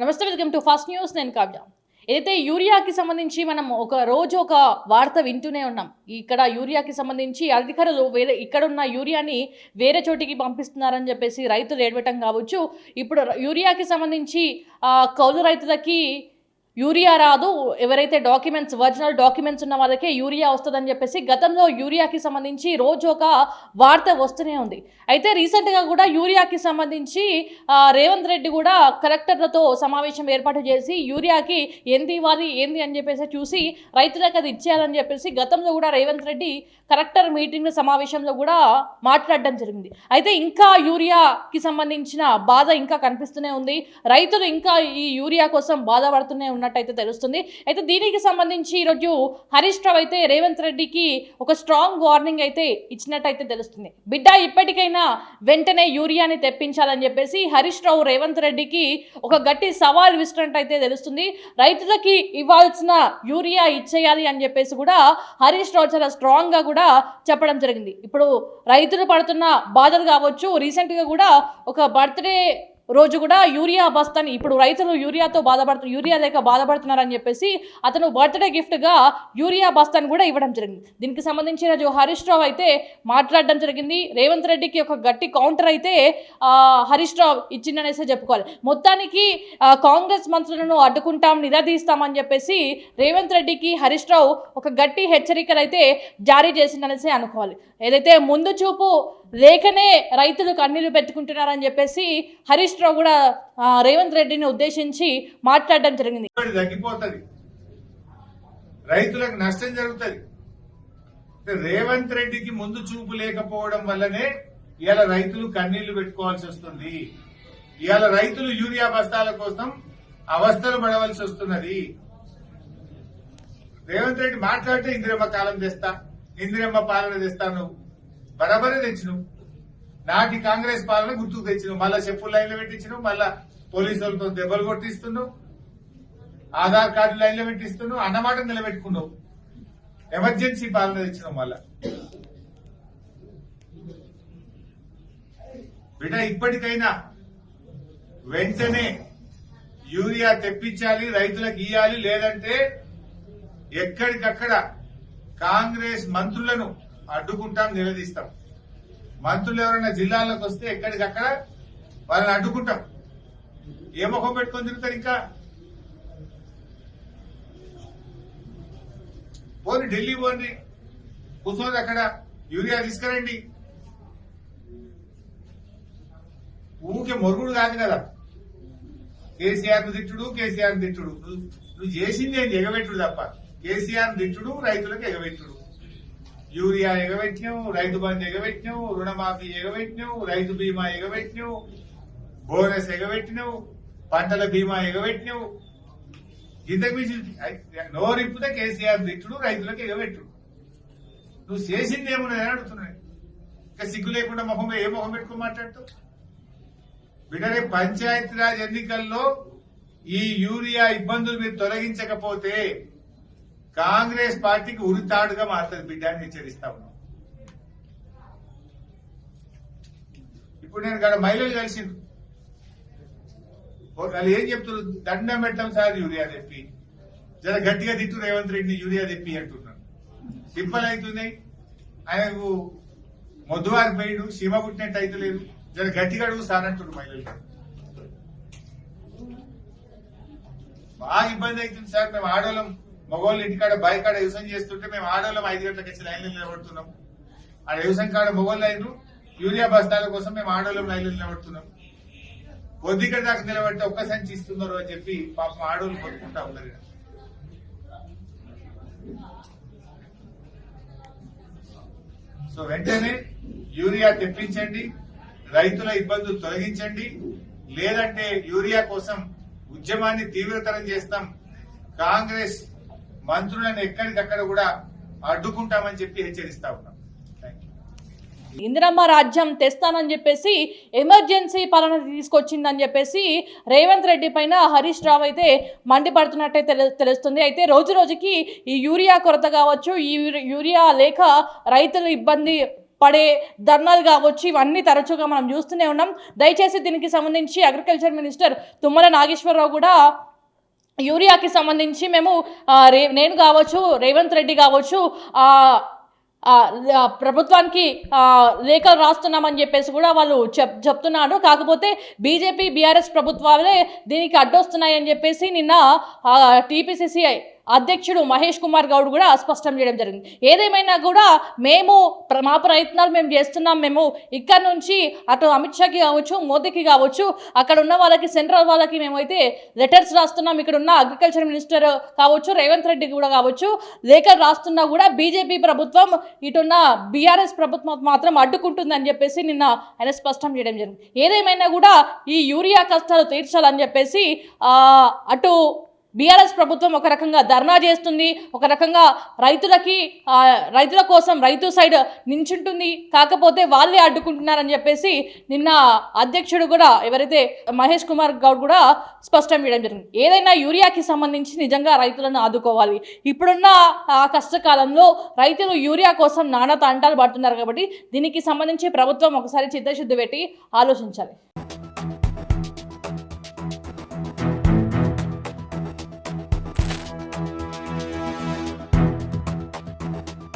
నమస్తే welcome to first news. నేను కావ్య. ఏదైతే యూరియాకి సంబంధించి మనం ఒక రోజు ఒక వార్త వింటూనే ఉన్నాం ఇక్కడ యూరియాకి సంబంధించి అధికారులు వేరే ఇక్కడ ఉన్న యూరియాని వేరే చోటికి పంపిస్తున్నారని చెప్పేసి రైతులు ఏడవటం కావచ్చు. ఇప్పుడు యూరియాకి సంబంధించి కౌలు రైతులకి యూరియా రాదు. ఎవరైతే డాక్యుమెంట్స్ ఒరిజినల్ డాక్యుమెంట్స్ ఉన్న వాళ్ళకే యూరియా వస్తుందని చెప్పేసి గతంలో యూరియాకి సంబంధించి రోజు ఒక వార్త వస్తూనే ఉంది. అయితే రీసెంట్గా కూడా యూరియాకి సంబంధించి రేవంత్ రెడ్డి కూడా కలెక్టర్లతో సమావేశం ఏర్పాటు చేసి యూరియాకి ఏంది ఇవ్వాలి ఏంది అని చెప్పేసి చూసి రైతులకు అది ఇచ్చేయాలని చెప్పేసి గతంలో కూడా రేవంత్ రెడ్డి కలెక్టర్ మీటింగ్ సమావేశంలో కూడా మాట్లాడడం జరిగింది. అయితే ఇంకా యూరియాకి సంబంధించిన బాధ ఇంకా కనిపిస్తూనే ఉంది. రైతులు ఇంకా ఈ యూరియా కోసం బాధపడుతూనే ఉన్నారు. ఉన్నట్టయితే తెలుస్తుంది. అయితే దీనికి సంబంధించి ఈరోజు హరీష్ రావు అయితే రేవంత్ రెడ్డికి ఒక స్ట్రాంగ్ వార్నింగ్ అయితే ఇచ్చినట్టయితే తెలుస్తుంది. బిడ్డ ఇప్పటికైనా వెంటనే యూరియాని తెప్పించాలని చెప్పేసి హరీష్ రావు రేవంత్ రెడ్డికి ఒక గట్టి సవాల్ విసినట్టయితే తెలుస్తుంది. రైతులకి ఇవ్వాల్సిన యూరియా ఇచ్చేయాలి అని చెప్పేసి కూడా హరీష్ రావు చాలా స్ట్రాంగ్గా కూడా చెప్పడం జరిగింది. ఇప్పుడు రైతులు పడుతున్న బాధలు కావచ్చు రీసెంట్గా కూడా ఒక బర్త్డే రోజు కూడా యూరియా బస్తాని ఇప్పుడు రైతులు యూరియాతో బాధపడుతు యూరియా లేక బాధపడుతున్నారని చెప్పేసి అతను బర్త్డే గిఫ్ట్గా యూరియా బస్తాని కూడా ఇవ్వడం జరిగింది. దీనికి సంబంధించి ఈరోజు హరీష్ రావు అయితే మాట్లాడడం జరిగింది. రేవంత్ రెడ్డికి ఒక గట్టి కౌంటర్ అయితే హరీష్ రావు ఇచ్చిందనేసి చెప్పుకోవాలి. మొత్తానికి కాంగ్రెస్ మంత్రులను అడ్డుకుంటాం నిలదీస్తామని చెప్పేసి రేవంత్ రెడ్డికి హరీష్ రావు ఒక గట్టి హెచ్చరికలు అయితే జారీ చేసిందనేసి అనుకోవాలి. ఏదైతే ముందు చూపు లేకనే రైతులు కన్నీళ్ళు పెట్టుకుంటున్నారని చెప్పేసి హరీష్ రావు కూడా రేవంత్ రెడ్డిని ఉద్దేశించి మాట్లాడడం జరిగింది. తగ్గిపోతుంది. రైతులకు నష్టం జరుగుతుంది. రేవంత్ రెడ్డికి ముందు చూపు లేకపోవడం వల్లనే ఇవాళ రైతులు కన్నీళ్ళు పెట్టుకోవాల్సి వస్తుంది. ఇవాళ రైతులు యూరియా బస్తాల కోసం అవస్థలు పడవలసి వస్తున్నది. రేవంత్ రెడ్డి మాట్లాడితే ఇందిరమ్మ కాలం తెస్తా ఇందిరమ్మ పాలన తెస్తాను. బరాబరే తెచ్చినావు నాటి కాంగ్రెస్ పాలన గుర్తుకు తెచ్చినావు మళ్ళా చెప్పులు లైన్లో పెట్టించినావు మళ్ళా పోలీసులతో దెబ్బలు కొట్టిస్తున్నావు ఆధార్ కార్డు లైన్లో పెట్టిస్తున్నావు అన్నమాట నిలబెట్టుకున్నావు ఎమర్జెన్సీ పాలన తెచ్చినావు మళ్ళా. బిడ్డ ఇప్పటికైనా వెంటనే యూరియా తెప్పించాలి రైతులకు ఇయ్యాలి. లేదంటే ఎక్కడికక్కడ కాంగ్రెస్ మంత్రులను అడ్డుకుంటాం నిలదీస్తాం. మంత్రులు ఎవరైనా జిల్లాలకు వస్తే ఎక్కడికక్కడ వాళ్ళని అడ్డుకుంటాం. ఏ ముఖం పెట్టుకొని తిరుగుతారు ఇంకా? పోని ఢిల్లీ పోండి. కూర్చోండి అక్కడ. యూరియా తీసుకురండి. ఊకే మొరుగుడు కాదు కదా. కేసీఆర్ను తిట్టుడు కేసీఆర్ను తిట్టుడు. నువ్వు చేసింది ఏం ఎగబెట్టుడు తప్ప. కేసీఆర్ తిట్టుడు రైతులకు ఎగబెట్టుడు. యూరియా ఎగవెట్యం రైతు బంధు ఎగవెట్యం రుణమాఫీ ఎగవెట్యం రైతు బీమా ఎగవెట్యం బోనస్ ఎగబెట్టినావు పంటల బీమా ఎగబెట్టినావు. ఇంతకుమించి నోరిప్పుతే కేసీఆర్ తిట్టుడు రైతులకు ఎగబెట్టుడు. నువ్వు చేసింది ఏమున్నది అడుగుతున్నాయి ఇంకా సిగ్గు లేకుండా మొహం ఏ మొహం పెట్టుకుని మాట్లాడుతూ బిడ్డనే పంచాయతీరాజ్ ఎన్నికల్లో ఈ యూరియా ఇబ్బందులు మీరు తొలగించకపోతే కాంగ్రెస్ పార్టీకి ఉరితాడుగా మారుతుంది బిడ్డ అని హెచ్చరిస్తా ఉన్నాం. ఇప్పుడు నేను గడ మహిళలు కలిసిండు వాళ్ళు ఏం చెప్తున్నారు? దండం పెట్టడం సార్ యూరియా తెప్పి. జర గట్టిగా తిట్టు రేవంత్ రెడ్డిని యూరియా తెప్పి అంటున్నాను సింపుల్ అవుతున్నాయి ఆయనకు మొద్దువారి పోయిడు సీమ పుట్టినట్టు అవుతలేదు లేదు జర గట్టిగా అడుగు సార్ అంటున్నారు మహిళలు. బాగా ఇబ్బంది అవుతుంది సార్. మేము ఆడోళ్ళం. మగవాళ్ళు ఇంటికాడ బాయి కాడ వ్యవసాయం చేస్తుంటే మేము ఆడవాళ్ళం ఐదు గంటలకు వచ్చి లైన్లో నిలబడుతున్నాం. ఆ వ్యవసాయం కాడ మొగోళ్ళు అయినరు. యూరియా బస్తాల కోసం మేము ఆడోళ్ళం లైన్లో నిలబడుతున్నాం. కొద్దిగా దాకా నిలబడితే ఒక్క సంచి ఇస్తున్నారు అని చెప్పి పాపం ఆడోళ్ళు కొట్టుకుంటా ఉన్నారు సో వెంటనే యూరియా తెప్పించండి. రైతుల ఇబ్బందులు తొలగించండి. లేదంటే యూరియా కోసం ఉద్యమాన్ని తీవ్రతరం చేస్తాం. కాంగ్రెస్ మంత్రులను ఎక్కడికక్కడ కూడా అడ్డుకుంటామని చెప్పి హెచ్చరిస్తా ఉన్నాం. ఇందిరమ్మ రాజ్యం తెస్తానని చెప్పేసి ఎమర్జెన్సీ పాలన తీసుకొచ్చిందని చెప్పేసి రేవంత్ రెడ్డి పైన హరీష్ రావు అయితే మండిపడుతున్నట్టే తెలు- తెలుస్తుంది. అయితే రోజు రోజుకి ఈ యూరియా కొరత కావచ్చు ఈ యూరియా లేక రైతులు ఇబ్బంది పడే ధర్నాలు కావచ్చు ఇవన్నీ తరచుగా మనం చూస్తూనే ఉన్నాం. దయచేసి దీనికి సంబంధించి అగ్రికల్చర్ మినిస్టర్ తుమ్మల నాగేశ్వరరావు కూడా యూరియాకి సంబంధించి మేము రే నేను కావచ్చు రేవంత్ రెడ్డి కావచ్చు ప్రభుత్వానికి లేఖలు రాస్తున్నామని చెప్పేసి కూడా వాళ్ళు చెప్ చెప్తున్నారు. కాకపోతే బీజేపీ బీఆర్ఎస్ ప్రభుత్వాలే దీనికి అడ్డొస్తున్నాయని చెప్పేసి నిన్న టీపీసీసీఐ అధ్యక్షుడు మహేష్ కుమార్ గౌడ్ కూడా స్పష్టం చేయడం జరిగింది. ఏదేమైనా కూడా మేము మా ప్రయత్నాలు మేము చేస్తున్నాం మేము ఇక్కడ నుంచి అటు అమిత్ షాకి కావచ్చు మోదీకి కావచ్చు అక్కడ ఉన్న వాళ్ళకి సెంట్రల్ వాళ్ళకి మేమైతే లెటర్స్ రాస్తున్నాం. ఇక్కడ ఉన్న అగ్రికల్చర్ మినిస్టర్ కావచ్చు రేవంత్ రెడ్డి కూడా కావచ్చు లేఖలు రాస్తున్నా కూడా బీజేపీ ప్రభుత్వం ఇటున్న బీఆర్ఎస్ ప్రభుత్వం మాత్రం అడ్డుకుంటుందని చెప్పేసి నిన్న ఆయన స్పష్టం చేయడం జరిగింది. ఏదేమైనా కూడా ఈ యూరియా కష్టాలు తీర్చాలని చెప్పేసి అటు బీఆర్ఎస్ ప్రభుత్వం ఒక రకంగా ధర్నా చేస్తుంది ఒక రకంగా రైతులకి రైతుల కోసం రైతు సైడ్ నించుంటుంది. కాకపోతే వాళ్ళే అడ్డుకుంటున్నారని చెప్పేసి నిన్న అధ్యక్షుడు కూడా ఎవరైతే మహేష్ కుమార్ గౌడ్ కూడా స్పష్టం చేయడం జరిగింది. ఏదైనా యూరియాకి సంబంధించి నిజంగా రైతులను ఆదుకోవాలి. ఇప్పుడున్న ఆ కష్టకాలంలో రైతులు యూరియా కోసం నానా తంటాలు పడుతున్నారు కాబట్టి దీనికి సంబంధించి ప్రభుత్వం ఒకసారి చిత్తశుద్ధి పెట్టి ఆలోచించాలి.